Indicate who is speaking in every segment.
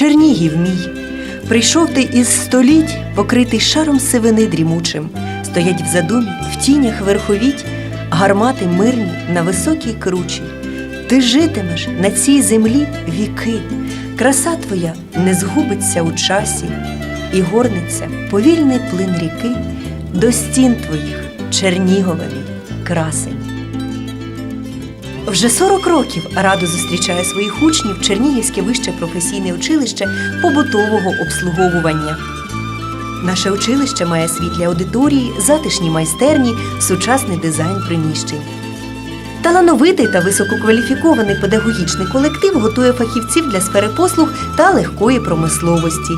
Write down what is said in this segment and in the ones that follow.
Speaker 1: Чернігів мій. Прийшов ти із століть, покритий шаром сивини дрімучим. Стоять в задумі, в тінях верховіть, гармати мирні на високій кручі. Ти житимеш на цій землі віки, краса твоя не згубиться у часі, і горниться повільний плин ріки до стін твоїх, Черніговові, красень. Вже 40 років радо зустрічає своїх учнів Чернігівське вище професійне училище побутового обслуговування. Наше училище має світлі аудиторії, затишні майстерні, сучасний дизайн приміщень. Талановитий та висококваліфікований педагогічний колектив готує фахівців для сфери послуг та легкої промисловості.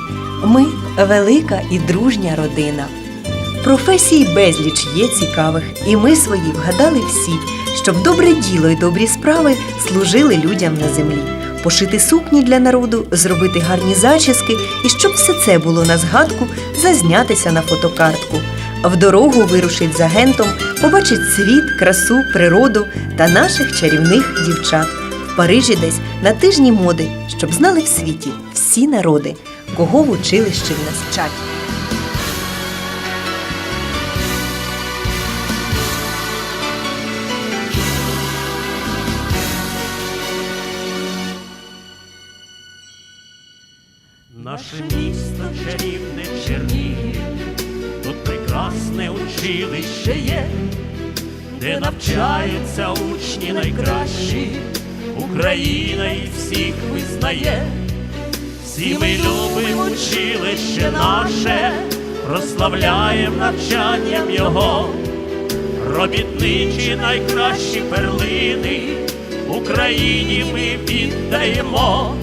Speaker 1: Ми велика і дружня родина. Професій безліч є цікавих, і ми свої вгадали всі, щоб добре діло і добрі справи служили людям на землі. Пошити сукні для народу, зробити гарні зачіски, і щоб все це було на згадку, зазнятися на фотокартку. В дорогу вирушить з агентом, побачить світ, красу, природу та наших чарівних дівчат. В Парижі десь на тижні моди, щоб знали в світі всі народи, кого в училищі в нас вчать.
Speaker 2: Наше місто чарівне Чернігів, тут прекрасне училище є, де навчаються учні найкращі, Україна і всіх визнає. Всі ми любимо училище наше, прославляємо навчанням його, робітничі найкращі перлини Україні ми віддаємо.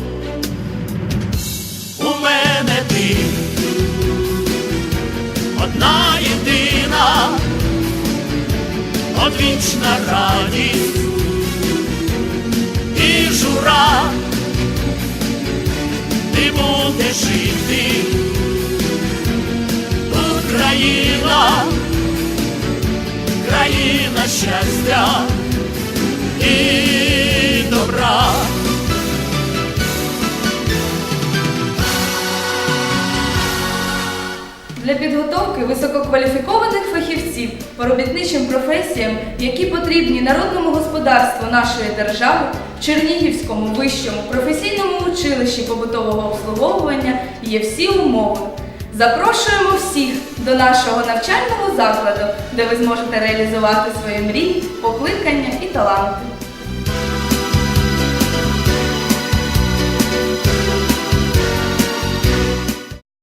Speaker 2: Одна єдина, одвічна радість і жура, ти будеш жити, Україна, країна щастя і добра.
Speaker 3: Для підготовки висококваліфікованих фахівців по робітничим професіям, які потрібні народному господарству нашої держави, в Чернігівському вищому професійному училищі побутового обслуговування є всі умови. Запрошуємо всіх до нашого навчального закладу, де ви зможете реалізувати свої мрії, покликання і таланти.